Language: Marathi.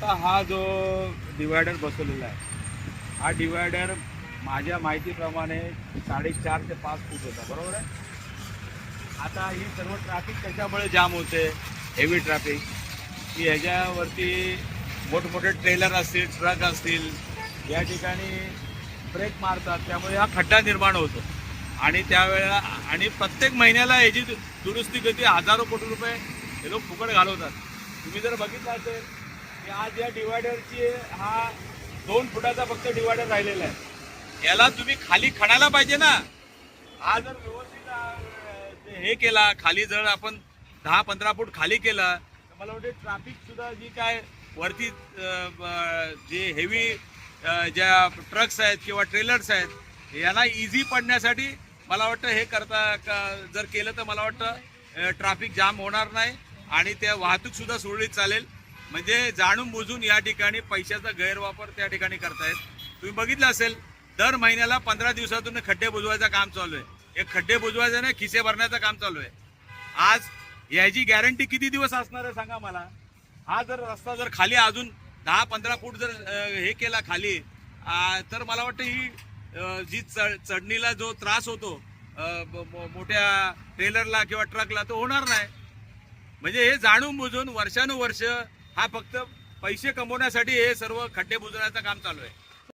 आता हा जो डिवायडर बसवलेला आहे हा डिवायडर माझ्या माहितीप्रमाणे साडेचार ते पाच फूट होता बरोबर आहे? आता ही सर्व ट्रॅफिक कशामुळे जाम होते हेवी ट्रॅफिक की ह्याच्यावरती मोठमोठे ट्रेलर असतील ट्रक असतील या ठिकाणी ब्रेक मारतात त्यामुळे हा खड्डा निर्माण होतो. आणि त्यावेळेला आणि प्रत्येक महिन्याला याची दु- दुरुस्ती किती हजारो कोटी रुपये हे लोक फुकट घालवतात. तुम्ही जर बघितलं असेल की आज या डिवायडरची हा दोन फुटाचा फक्त डिवायडर राहिलेला आहे. याला तुम्ही खाली खणायला पाहिजे ना. हा जर व्यवस्थित हे केला खाली जर आपण दहा पंधरा फूट खाली केला तर मला वाटते ट्रॅफिक सुद्धा जी काय वरती जे हेवी ज्या ट्रक्स आहेत किंवा ट्रेलर्स आहेत यांना इझी पडण्यासाठी मला वाटतं हे करता का जर केलं तर मला वाटतं ट्रॅफिक जाम होणार नाही आणि त्या वाहतूकसुद्धा सुरळीत चालेल. म्हणजे जाणून बुजून या ठिकाणी पैशाचा गैरवापर त्या ठिकाणी करतायत. तुम्ही बघितलं असेल दर महिन्याला पंधरा दिवसातून खड्डे बुजवायचं काम चालू आहे. एक खड्डे बुजवायचं ना खिसे भरण्याचं काम चालू आहे. आज याची गॅरंटी किती दिवस असणार आहे सांगा मला. हा जर रस्ता जर खाली अजून दहा पंधरा फूट जर हे केला खाली तर मला वाटतं ही जी चढ चढणीला जो त्रास होतो मोठ्या ट्रेलरला किंवा ट्रकला तो होणार नाही. म्हणजे हे जाणून बुजून वर्षानुवर्ष हा फक्त पैसे कमवण्यासाठी हे सर्व खड्डे बुजवण्याचं काम चालू आहे.